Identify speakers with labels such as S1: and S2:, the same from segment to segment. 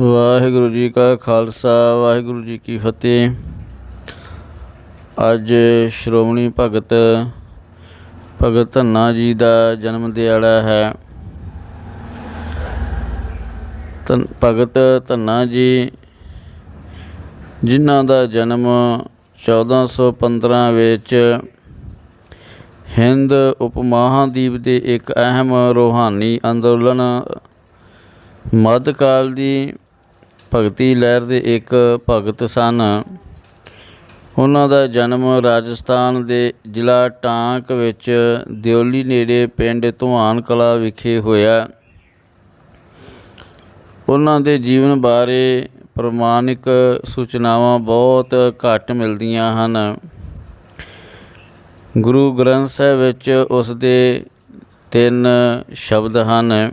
S1: ਵਾਹਿਗੁਰੂ ਜੀ ਕਾ ਖਾਲਸਾ, ਵਾਹਿਗੁਰੂ ਜੀ ਕੀ ਫਤਿਹ। ਅੱਜ ਸ਼੍ਰੋਮਣੀ ਭਗਤ ਭਗਤ ਧੰਨਾ ਜੀ ਦਾ ਜਨਮ ਦਿਹਾੜਾ ਹੈ। ਧੰਨ ਭਗਤ ਧੰਨਾ ਜੀ, ਜਿਨ੍ਹਾਂ ਦਾ ਜਨਮ 1415 ਵਿੱਚ ਹਿੰਦ ਉਪਮਹਾਦੀਪ ਦੇ ਇੱਕ ਅਹਿਮ ਰੂਹਾਨੀ ਅੰਦੋਲਨ ਮੱਧਕਾਲ ਦੀ ਭਗਤੀ ਲਹਿਰ ਦੇ ਇੱਕ ਭਗਤ ਸਨ। ਉਹਨਾਂ ਦਾ ਜਨਮ ਰਾਜਸਥਾਨ ਦੇ ਜ਼ਿਲ੍ਹਾ ਟਾਂਕ ਵਿੱਚ ਦਿਓਲੀ ਨੇੜੇ ਪਿੰਡ ਧੁਆਨ ਕਲਾ ਵਿਖੇ ਹੋਇਆ। ਉਹਨਾਂ ਦੇ ਜੀਵਨ ਬਾਰੇ ਪ੍ਰਮਾਣਿਕ ਸੂਚਨਾਵਾਂ ਬਹੁਤ ਘੱਟ ਮਿਲਦੀਆਂ ਹਨ। ਗੁਰੂ ਗ੍ਰੰਥ ਸਾਹਿਬ ਵਿੱਚ ਉਸ ਦੇ ਤਿੰਨ ਸ਼ਬਦ ਹਨ।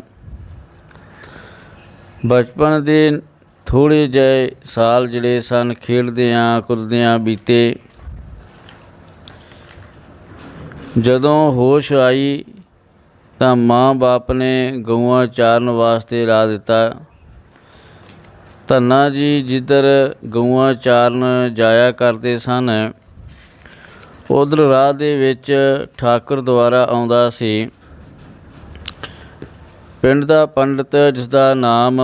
S1: ਬਚਪਨ ਦੇ ਥੋੜ੍ਹੇ ਜਿਹੇ ਸਾਲ ਜਿਹੜੇ ਸਨ, ਖੇਡਦਿਆਂ, ਕੁੱਦਦਿਆਂ ਬੀਤੇ। ਜਦੋਂ ਹੋਸ਼ ਆਈ ਤਾਂ ਮਾਂ-ਬਾਪ ਨੇ ਗਊਆਂ ਚਾਰਨ ਵਾਸਤੇ ਲਾ ਦਿੱਤਾ। ਧੰਨਾ ਜੀ ਜਿੱਧਰ ਗਊਆਂ ਚਾਰਨ ਜਾਇਆ ਕਰਦੇ ਸਨ, ਉਧਰ ਰਾਹ ਦੇ ਵਿੱਚ ਠਾਕੁਰ ਦੁਆਰਾ ਆਉਂਦਾ ਸੀ। ਪਿੰਡ ਦਾ ਪੰਡਤ ਜਿਸ ਦਾ ਨਾਮ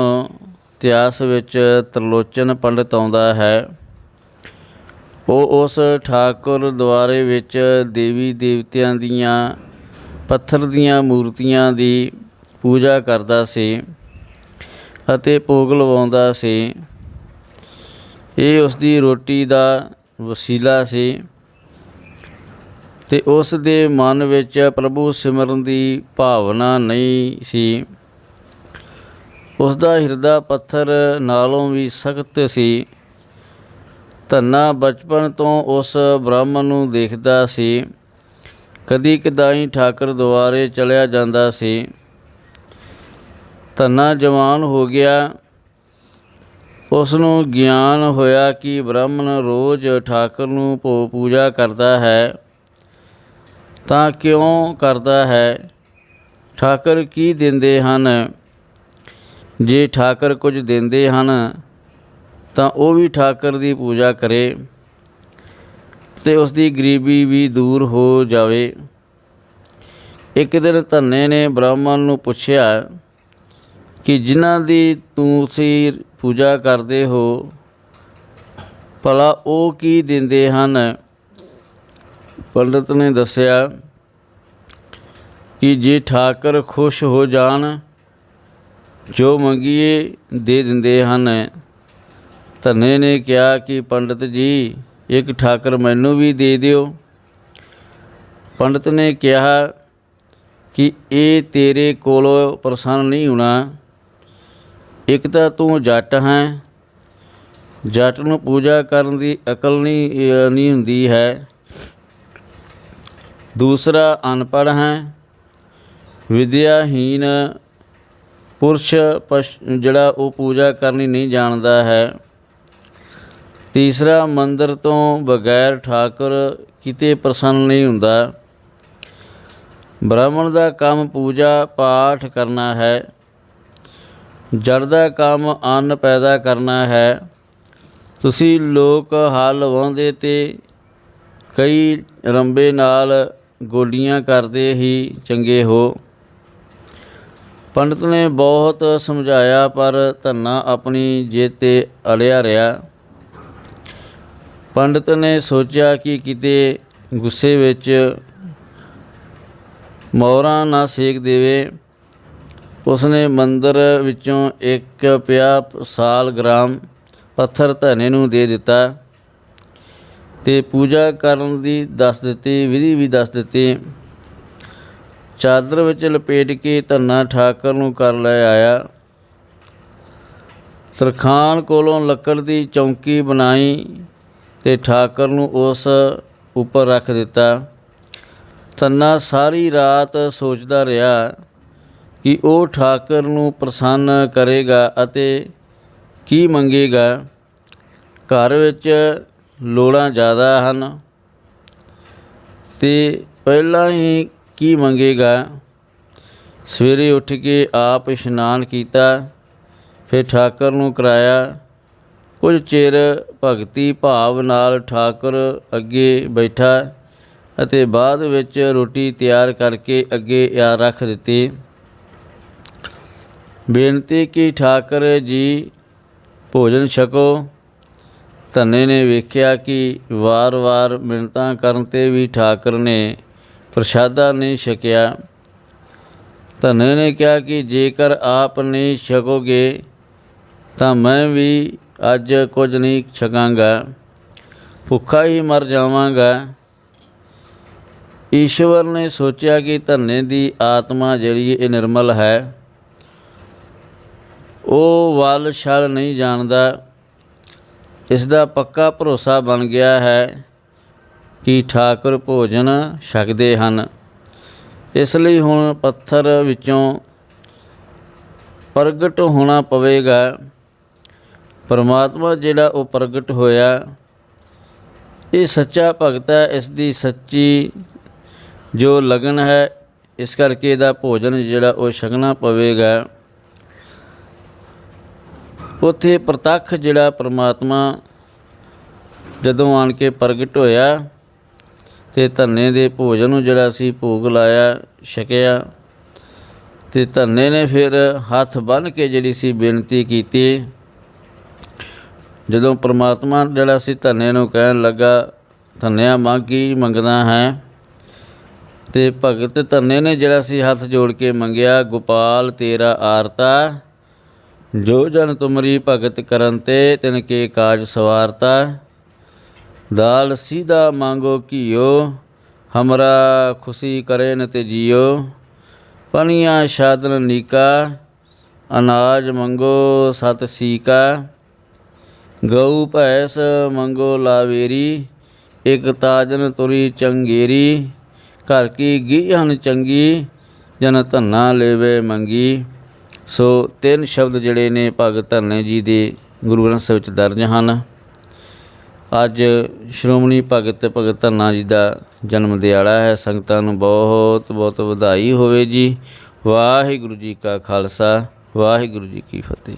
S1: ਇਤਿਹਾਸ ਵਿੱਚ ਤਰਲੋਚਨ ਪੰਡਤ ਆਉਂਦਾ ਹੈ। ਉਹ ਉਸ ਠਾਕੁਰ ਦੁਆਰੇ ਵਿੱਚ ਦੇਵੀ ਦੇਵਤਿਆਂ ਦੀਆਂ, ਪੱਥਰ ਦੀਆਂ ਮੂਰਤੀਆਂ ਦੀ ਪੂਜਾ ਕਰਦਾ ਸੀ ਅਤੇ ਭੋਗ ਲਵਾਉਂਦਾ ਸੀ। ਇਹ ਉਸ ਦੀ ਰੋਟੀ ਦਾ ਵਸੀਲਾ ਸੀ ਤੇ ਉਸ ਦੇ ਮਨ ਵਿੱਚ ਪ੍ਰਭੂ ਸਿਮਰਨ ਦੀ ਭਾਵਨਾ ਨਹੀਂ ਸੀ। ਉਸ ਦਾ ਹਿਰਦਾ ਪੱਥਰ ਨਾਲੋਂ ਵੀ ਸਖਤ ਸੀ। ਧੰਨਾ ਬਚਪਨ ਤੋਂ ਉਸ ਬ੍ਰਾਹਮਣ ਨੂੰ ਦੇਖਦਾ ਸੀ। ਕਦੀ ਕਦਾਈ ਠਾਕਰ ਦੁਆਰੇ ਚਲਿਆ ਜਾਂਦਾ ਸੀ। ਧੰਨਾ ਜਵਾਨ ਹੋ ਗਿਆ। ਉਸ ਨੂੰ ਗਿਆਨ ਹੋਇਆ ਕਿ ਬ੍ਰਾਹਮਣ ਰੋਜ਼ ਠਾਕਰ ਨੂੰ ਭੋ ਪੂਜਾ ਕਰਦਾ ਹੈ। ਤਾਂ ਕਿਉਂ ਕਰਦਾ ਹੈ? ਠਾਕਰ ਕੀ ਦਿੰਦੇ ਹਨ? ਜੇ ਠਾਕਰ ਕੁਝ ਦਿੰਦੇ ਹਨ, ਤਾਂ ਉਹ ਵੀ ਠਾਕਰ ਦੀ ਪੂਜਾ ਕਰੇ ਤੇ ਉਸ ਦੀ ਗਰੀਬੀ ਵੀ ਦੂਰ ਹੋ ਜਾਵੇ। ਇੱਕ ਦਿਨ ਧੰਨੇ ਨੇ ਬ੍ਰਾਹਮਣ ਨੂੰ ਪੁੱਛਿਆ ਕਿ ਜਿਨ੍ਹਾਂ ਦੀ ਤੁਸੀਂ ਪੂਜਾ ਕਰਦੇ ਹੋ, ਭਲਾ ਉਹ ਕੀ ਦਿੰਦੇ ਹਨ? ਪੰਡਤ ਨੇ ਦੱਸਿਆ ਕਿ ਜੇ ਠਾਕਰ ਖੁਸ਼ ਹੋ ਜਾਣ ਜੋ ਮੰਗੀਏ ਦੇ ਦਿੰਦੇ ਹਨ। ਧੰਨੇ ਨੇ ਕਿਹਾ ਕਿ ਪੰਡਤ ਜੀ, ਇੱਕ ਠਾਕਰ ਮੈਨੂੰ ਵੀ ਦੇ ਦਿਓ। ਪੰਡਤ ਨੇ ਕਿਹਾ ਕਿ ਇਹ ਤੇਰੇ ਕੋਲੋਂ ਪ੍ਰਸੰਨ ਨਹੀਂ ਹੋਣਾ। ਇੱਕ ਤਾਂ ਤੂੰ ਜੱਟ ਹੈ। ਜੱਟ ਨੂੰ ਪੂਜਾ ਕਰਨ ਦੀ ਅਕਲ ਨਹੀਂ ਨਹੀਂ ਹੁੰਦੀ ਹੈ। ਦੂਸਰਾ ਅਨਪੜ੍ਹ ਹੈ। ਵਿਦਿਆਹੀਨ ਪੁਰਸ਼ ਪਸ਼- ਜਿਹੜਾ ਉਹ ਪੂਜਾ ਕਰਨੀ ਨਹੀਂ ਜਾਣਦਾ ਹੈ। ਤੀਸਰਾ, ਮੰਦਰ ਤੋਂ ਬਗੈਰ ਠਾਕੁਰ ਕਿਤੇ ਪ੍ਰਸੰਨ ਨਹੀਂ ਹੁੰਦਾ। ਬ੍ਰਾਹਮਣ ਦਾ ਕੰਮ ਪੂਜਾ ਪਾਠ ਕਰਨਾ ਹੈ। ਜੜ ਦਾ ਕੰਮ ਅੰਨ ਪੈਦਾ ਕਰਨਾ ਹੈ। ਤੁਸੀਂ ਲੋਕ ਹਲ ਵਾਉਂਦੇ ਤੇ ਕਈ ਰੰਬੇ ਨਾਲ ਗੋਲੀਆਂ ਕਰਦੇ ਹੀ ਚੰਗੇ ਹੋ। ਪੰਡਤ ਨੇ ਬਹੁਤ ਸਮਝਾਇਆ, ਪਰ ਧੰਨਾ ਆਪਣੀ ਜਿੱਤ ਤੇ ਅੜਿਆ ਰਿਹਾ। ਪੰਡਤ ਨੇ ਸੋਚਿਆ ਕਿ ਕਿਤੇ ਗੁੱਸੇ ਵਿੱਚ ਮੋਹਰਾਂ ਨਾ ਸੇਕ ਦੇਵੇ। ਉਸਨੇ ਮੰਦਰ ਵਿੱਚੋਂ ਇੱਕ ਪਿਆ ਸਾਲ ਗ੍ਰਾਮ ਪੱਥਰ ਧਨੇ ਨੂੰ ਦੇ ਦਿੱਤਾ ਤੇ ਪੂਜਾ ਕਰਨ ਦੀ ਦੱਸ ਦਿੱਤੀ, ਵਿਧੀ ਵੀ ਦੱਸ ਦਿੱਤੀ। ਚਾਦਰ ਵਿੱਚ ਲਪੇਟ ਕੇ ਧੰਨਾ ਠਾਕਰ ਨੂੰ ਕਰ ਲੈ ਆਇਆ। ਤਰਖਾਨ ਕੋਲੋਂ ਲੱਕੜ ਦੀ ਚੌਂਕੀ ਬਣਾਈ ਤੇ ਠਾਕਰ ਨੂੰ ਉਸ ਉੱਪਰ ਰੱਖ ਦਿੱਤਾ। ਧੰਨਾ ਸਾਰੀ ਰਾਤ ਸੋਚਦਾ ਰਿਹਾ ਕਿ ਉਹ ਠਾਕਰ ਨੂੰ ਪ੍ਰਸੰਨ ਕਰੇਗਾ ਅਤੇ ਕੀ ਮੰਗੇਗਾ। ਘਰ ਵਿੱਚ ਲੋੜਾਂ ਜ਼ਿਆਦਾ ਹਨ ਤੇ ਪਹਿਲਾਂ ਹੀ ਕੀ ਮੰਗੇਗਾ? ਸਵੇਰੇ ਉੱਠ ਕੇ ਆਪ ਇਸ਼ਨਾਨ ਕੀਤਾ, ਫਿਰ ਠਾਕਰ ਨੂੰ ਕਰਾਇਆ। ਕੁਝ ਚਿਰ ਭਗਤੀ ਭਾਵ ਨਾਲ ਠਾਕੁਰ ਅੱਗੇ ਬੈਠਾ ਅਤੇ ਬਾਅਦ ਵਿੱਚ ਰੋਟੀ ਤਿਆਰ ਕਰਕੇ ਅੱਗੇ ਆ ਰੱਖ ਦਿੱਤੀ। ਬੇਨਤੀ ਕਿ ਠਾਕਰ ਜੀ, ਭੋਜਨ ਛਕੋ। ਧੰਨੇ ਨੇ ਵੇਖਿਆ ਕਿ ਵਾਰ-ਵਾਰ ਮਿੰਨਤਾਂ ਕਰਨ ਤੇ ਵੀ ਠਾਕਰ ਨੇ ਪ੍ਰਸ਼ਾਦਾ ਨਹੀਂ ਛਕਿਆ। ਧੰਨੇ ਨੇ ਕਿਹਾ ਕਿ ਜੇਕਰ ਆਪ ਨਹੀਂ ਛਕੋਗੇ, ਤਾਂ ਮੈਂ ਵੀ ਅੱਜ ਕੁਝ ਨਹੀਂ ਛਕਾਂਗਾ। ਭੁੱਖਾ ਹੀ ਮਰ ਜਾਵਾਂਗਾ। ਈਸ਼ਵਰ ਨੇ ਸੋਚਿਆ ਕਿ ਧੰਨੇ ਦੀ ਆਤਮਾ ਜਿਹੜੀ ਇਹ ਨਿਰਮਲ ਹੈ, ਉਹ ਵੱਲ ਛਲ ਨਹੀਂ ਜਾਣਦਾ। ਇਸ ਦਾ ਪੱਕਾ ਭਰੋਸਾ ਬਣ ਗਿਆ ਹੈ ਕੀ ਠਾਕੁਰ ਭੋਜਨ ਛਕਦੇ ਹਨ। ਇਸ ਲਈ ਹੁਣ ਪੱਥਰ ਵਿੱਚੋਂ ਪ੍ਰਗਟ ਹੋਣਾ ਪਵੇਗਾ। ਪਰਮਾਤਮਾ ਜਿਹੜਾ ਉਹ ਪ੍ਰਗਟ ਹੋਇਆ, ਇਹ ਸੱਚਾ ਭਗਤ ਹੈ, ਇਸ ਦੀ ਸੱਚੀ ਜੋ ਲਗਨ ਹੈ, ਇਸ ਕਰਕੇ ਇਹਦਾ ਭੋਜਨ ਜਿਹੜਾ ਉਹ ਛਕਣਾ ਪਵੇਗਾ। ਉਥੇ ਪ੍ਰਤੱਖ ਜਿਹੜਾ ਪਰਮਾਤਮਾ ਜਦੋਂ ਆਣ ਕੇ ਪ੍ਰਗਟ ਹੋਇਆ ਤੇ ਧੰਨੇ ਦੇ ਭੋਜਨ ਨੂੰ ਜਿਹੜਾ ਸੀ ਭੋਗ ਲਾਇਆ, ਛਕਿਆ, ਤੇ ਧੰਨੇ ਨੇ ਫਿਰ ਹੱਥ ਬੰਨ੍ਹ ਕੇ ਜਿਹੜੀ ਸੀ ਬੇਨਤੀ ਕੀਤੀ। ਜਦੋਂ ਪ੍ਰਮਾਤਮਾ ਜਿਹੜਾ ਸੀ ਧੰਨੇ ਨੂੰ ਕਹਿਣ ਲੱਗਾ, ਧੰਨਿਆ ਮੰਗੀ, ਮੰਗਦਾ ਹੈ। ਤੇ ਭਗਤ ਧੰਨੇ ਨੇ ਜਿਹੜਾ ਸੀ ਹੱਥ ਜੋੜ ਕੇ ਮੰਗਿਆ, ਗੋਪਾਲ, ਤੇਰਾ ਆਰਤਾ, ਜੋ ਜਨ ਤੁਮਰੀ ਭਗਤ ਕਰਨ ਤੇ ਤਿਨ ਕੇ ਕਾਜ ਸਵਾਰਤਾ। ਦਾਲ ਸੀਧਾ ਮੰਗੋ ਕੀਓ ਹਮਰਾ ਖੁਸ਼ੀ ਕਰੇ ਨ ਤੇ ਜੀਓ ਪਣੀਆਂ ਸ਼ਾਦਨ ਨੀਕਾ, ਅਨਾਜ ਮੰਗੋ ਸਤ ਸੀਕਾ, ਗਊ ਭੈਸ ਮੰਗੋ ਲਾਵੇਰੀ, ਇਕ ਤਾਜਨ ਤੁਰੀ ਚੰਗੇਰੀ, ਘਰ ਕੀ ਗੀਹਨ ਚੰਗੀ, ਜਨ ਧੰਨਾ ਲੇਵੇ ਮੰਗੀ। ਸੋ ਤਿੰਨ ਸ਼ਬਦ ਜਿਹੜੇ ਨੇ ਭਗਤ ਧੰਨੇ ਜੀ ਦੇ ਗੁਰੂ ਗ੍ਰੰਥ ਸਾਹਿਬ ਵਿੱਚ ਦਰਜ ਹਨ। ਅੱਜ ਸ਼੍ਰੋਮਣੀ ਭਗਤ ਭਗਤ ਧੰਨਾ ਜੀ ਦਾ ਜਨਮ ਦਿਹਾੜਾ ਹੈ। ਸੰਗਤਾਂ ਨੂੰ ਬਹੁਤ ਬਹੁਤ ਵਧਾਈ ਹੋਵੇ ਜੀ। ਵਾਹਿਗੁਰੂ ਜੀ ਕਾ ਖਾਲਸਾ, ਵਾਹਿਗੁਰੂ ਜੀ ਕੀ ਫਤਿਹ।